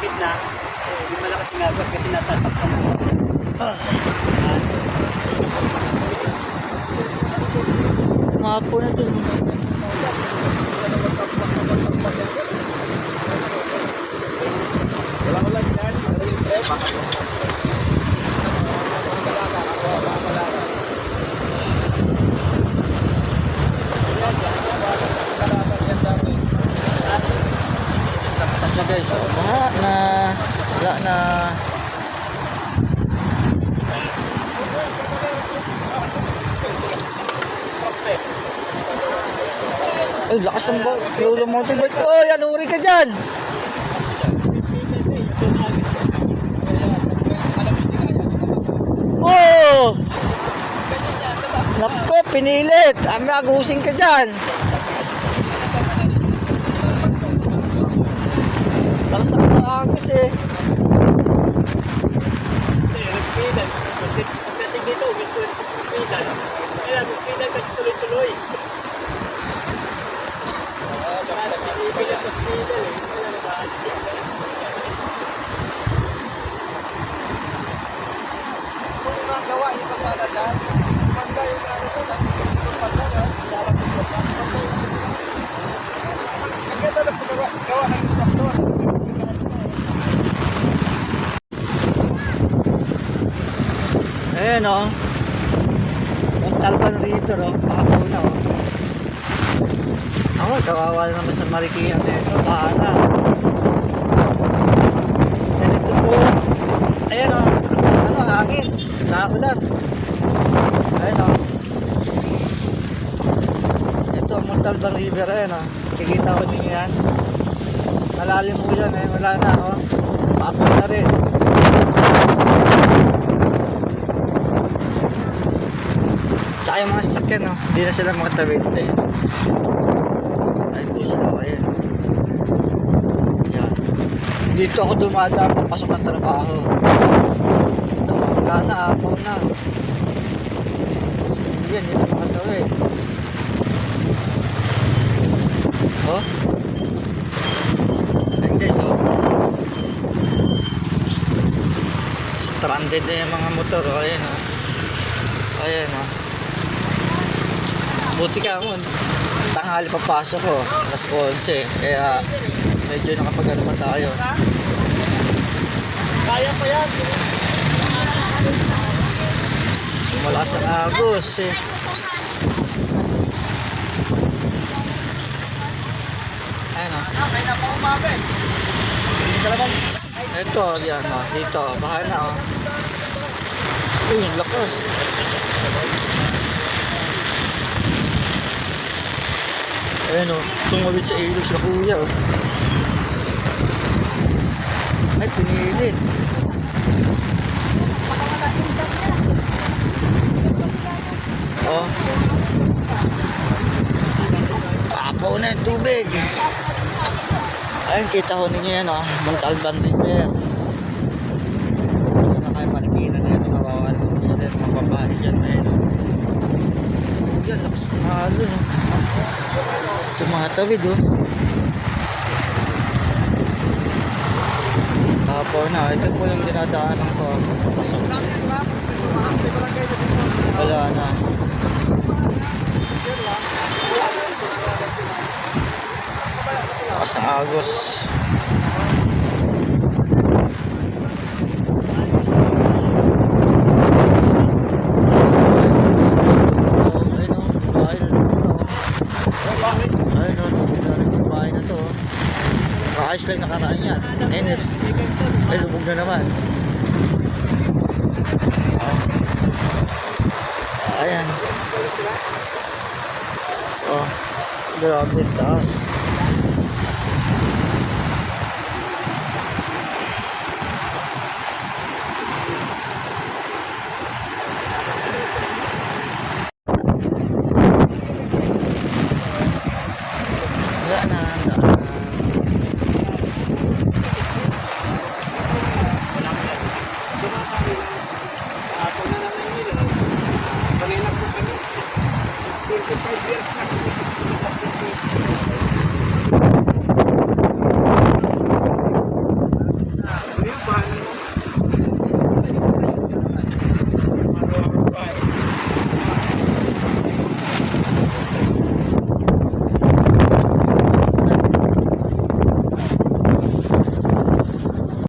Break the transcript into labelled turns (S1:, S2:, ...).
S1: gitna, eh, yung malakas nga agad kasi natatak ka na.
S2: Mapo na dun. Tapos na Wala na. Ay, lakas ng ba? Lolo mountain bike. Oy, ano uri ka dyan? Oh! Nako, pinilit. Ami, agusin ka dyan. Lakas ng agos eh.
S1: Nagpilan. Pagdating dito, nagpilan. Kaya nagpilan ka tuloy-tuloy. Nagpilan ka pilan eh. Kaya nag-aalis.
S3: kung nagawa yung pasada dyan, banda yung ano doon, yung banda na, lalapit yung banda, banda yung ang ganda na paggawa, gawa ng instructor.
S2: Ayan o. Yung Talban River o. Pakapaw na o. Ako, kawawa naman sa Marikina na ito. Paana. Ganito po. Ayan o. Sa ano, hangin. Sa ulan. Ayan o. Ito Montalban River. Ayan o. Kikita ko ninyo yan. Malalim po yan eh. Wala na o. Papaw na rin. Saka yung mga sasakyan, no? Hindi na sila makatawid. Ayun. Ayun po sila, ayun. Yan. Dito ako dumadaan papasok ng trabaho. Ito, wala na, apaw na. Yan, hindi na makatawid. Oh. Hindi, so. Stranded na yung mga motor, oh. Ayan, oh. Oh. Buti ka mo. Tanghali papasok ko. Alas 11. Kaya medyo nakapag-ano pa tayo.
S3: Kaya pa yan.
S2: Malakas ang agos eh. Ayan o.
S3: Kaya na pa umaga eh.
S2: Ito, yan o. Dito, bahay na o. Uy, lakas. Ayan o. Tumawid sa ilog sa kuya o. Ay, pinilit. Oh. Papaw na yung tubig. Ayun, kita ko ninyo yan, oh. Montalban River. Gusto na kayo Marikina na ito. Mawawala mo sa mga babae dyan na yun. Oh, yan, lakas ng halo? Tumatawid, oh. Papaw na. Ito po yung dinadaanan ko. Pasok.
S3: Dati ano ba? Ito, mahapit barangay na dito.
S2: Wala na. Lakas ng Ayos lang nakaraan yan. Ayun, eh. ay lubog na naman. Ayan. Oh, grabe taas.